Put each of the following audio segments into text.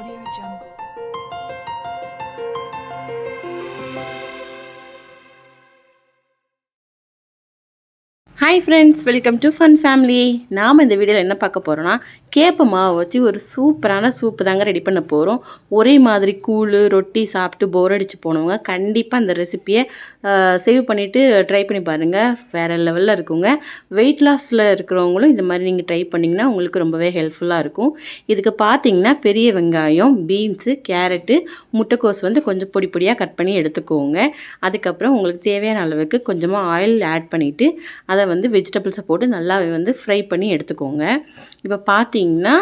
Audio Jungle. Hi friends welcome to fun family நாம் இந்த வீடியோவில் என்ன பார்க்க போகிறோன்னா கேப்ப மாவை வச்சு ஒரு சூப்பரான சூப்பு தாங்க ரெடி பண்ண போகிறோம் ஒரே மாதிரி கூழ் ரொட்டி சாப்பிட்டு போர் அடித்து போனவங்க கண்டிப்பாக அந்த ரெசிப்பியை சேவ் பண்ணிவிட்டு ட்ரை பண்ணி பாருங்கள் வேறு லெவலில் இருக்குங்க. வெயிட் லாஸில் இருக்கிறவங்களும் இந்த மாதிரி நீங்கள் ட்ரை பண்ணிங்கன்னா உங்களுக்கு ரொம்பவே ஹெல்ப்ஃபுல்லாக இருக்கும். இதுக்கு பார்த்தீங்கன்னா பெரிய வெங்காயம் பீன்ஸு கேரட்டு முட்டைக்கோஸ் வந்து கொஞ்சம் பொடி பொடியாக கட் பண்ணி எடுத்துக்கோங்க. அதுக்கப்புறம் உங்களுக்கு தேவையான அளவுக்கு கொஞ்சமாக ஆயில் ஆட் பண்ணிவிட்டு அதை வந்து வந்து வெஜிடபிள்ஸை போட்டு நல்லா வந்து ஃப்ரை பண்ணி எடுத்துக்கோங்க. இப்போ பார்த்தீங்கன்னா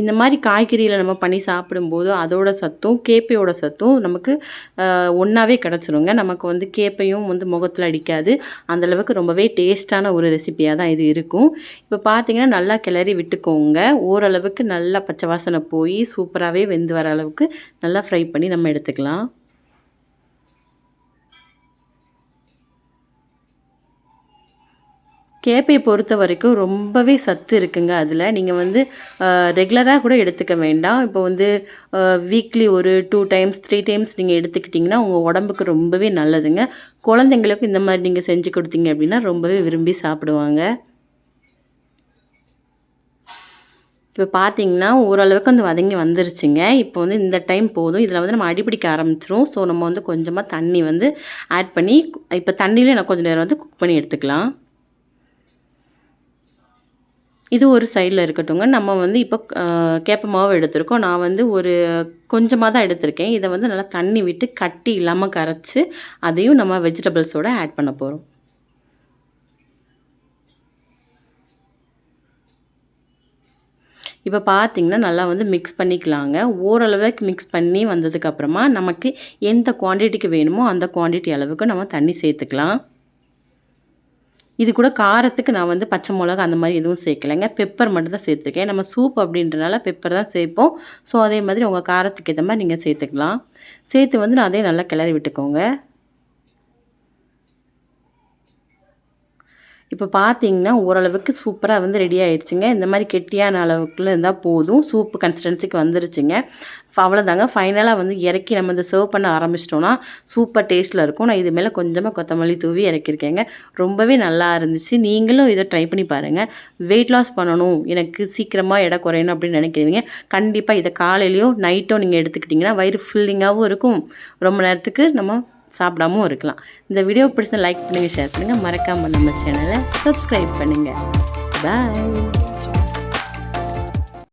இந்த மாதிரி காய்கறியில் நம்ம பண்ணி சாப்பிடும்போது அதோட சத்தும் கேப்பையோட சத்தும் நமக்கு ஒன்றாவே கிடச்சிருங்க. நமக்கு வந்து கேப்பையும் வந்து முகத்தில் அடிக்காது. அந்தளவுக்கு ரொம்பவே டேஸ்ட்டான ஒரு ரெசிபியாக தான் இது இருக்கும். இப்போ பார்த்தீங்கன்னா நல்லா கிளறி விட்டுக்கோங்க. ஓரளவுக்கு நல்லா பச்சை வாசனை போய் சூப்பராகவே வெந்து வர அளவுக்கு நல்லா ஃப்ரை பண்ணி நம்ம எடுத்துக்கலாம். கேப்பை பொறுத்த வரைக்கும் ரொம்பவே சத்து இருக்குங்க அதில். நீங்கள் வந்து ரெகுலராக கூட எடுத்துக்க வேண்டாம். இப்போ வந்து வீக்லி ஒரு டூ டைம்ஸ் த்ரீ டைம்ஸ் நீங்கள் எடுத்துக்கிட்டிங்கன்னா உங்கள் உடம்புக்கு ரொம்பவே நல்லதுங்க. குழந்தைங்களுக்கு இந்த மாதிரி நீங்கள் செஞ்சு கொடுத்தீங்க அப்படின்னா ரொம்பவே விரும்பி சாப்பிடுவாங்க. இப்போ பார்த்தீங்கன்னா ஓரளவுக்கு வந்து வதங்கி வந்துருச்சுங்க. இப்போ வந்து இந்த டைம் போதும். இதில் வந்து நம்ம அடிப்பிடிக்க ஆரம்பிச்சிரும். ஸோ நம்ம வந்து கொஞ்சமாக தண்ணி வந்து ஆட் பண்ணி இப்போ தண்ணியிலே நான் கொஞ்சம் நேரம் வந்து குக் பண்ணி எடுத்துக்கலாம். இது ஒரு சைடில் இருக்கட்டுங்க நம்ம வந்து இப்போ கேப்ப மாவு எடுத்திருக்கோம். நான் வந்து ஒரு கொஞ்சமாக தான் எடுத்திருக்கேன். இதை வந்து நல்லா தண்ணி விட்டு கட்டி இல்லாமல் கரைச்சி அதையும் நம்ம வெஜிடபிள்ஸோடு ஆட் பண்ண போகிறோம் இப்போ பார்த்தீங்கன்னா நல்லா வந்து மிக்ஸ் பண்ணிக்கலாங்க. ஓரளவுக்கு மிக்ஸ் பண்ணி வந்ததுக்கப்புறமா நமக்கு எந்த குவான்டிட்டிக்கு வேணுமோ அந்த குவான்டிட்டி அளவுக்கு நம்ம தண்ணி சேர்த்துக்கலாம். இது கூட காரத்துக்கு நான் வந்து பச்சை மிளகா அந்த மாதிரி எதுவும் சேர்க்கலைங்க. பெப்பர் மட்டும் தான் சேர்த்துருக்கேன். நம்ம சூப் அப்படின்றனால பெப்பர் தான் சேர்ப்போம். ஸோ அதே மாதிரி உங்கள் காரத்துக்கு ஏற்ற மாதிரி நீங்கள் சேர்த்துக்கலாம். சேர்த்து வந்து நான் அதையும் நல்லா கிளறி விட்டுக்கோங்க. இப்போ பார்த்தீங்கன்னா ஓரளவுக்கு சூப்பராக வந்து ரெடி ஆயிடுச்சுங்க இந்த மாதிரி கெட்டியான அளவுக்குள்ள இருந்தால் போதும். சூப்பு கன்சிஸ்டன்சிக்கு வந்துருச்சுங்க. அவ்வளோதாங்க ஃபைனலாக வந்து இறக்கி நம்ம இந்த சர்வ் பண்ண ஆரம்பிச்சிட்டோன்னா சூப்பர் டேஸ்ட்டில் இருக்கும். நான் இது மேலே கொஞ்சமாக கொத்தமல்லி தூவி இறக்கியிருக்கேங்க. ரொம்பவே நல்லா இருந்துச்சு. நீங்களும் இதை ட்ரை பண்ணி பாருங்கள் வெயிட் லாஸ் பண்ணணும். எனக்கு சீக்கிரமாக எடை குறையணும் அப்படின்னு நினைக்கிறீங்க. கண்டிப்பாக இதை காலையிலையோ நைட்டோ நீங்கள் எடுத்துக்கிட்டிங்கன்னா வயிறு ஃபில்லிங்காகவும் இருக்கும். ரொம்ப நேரத்துக்கு நம்ம சாப்பிடாமவும் இருக்கலாம். இந்த வீடியோ பிடிச்ச லைக் பண்ணுங்கள் ஷேர் பண்ணுங்கள் மறக்காமல் நம்ம சேனலை சப்ஸ்கிரைப் பண்ணுங்கள் பாய்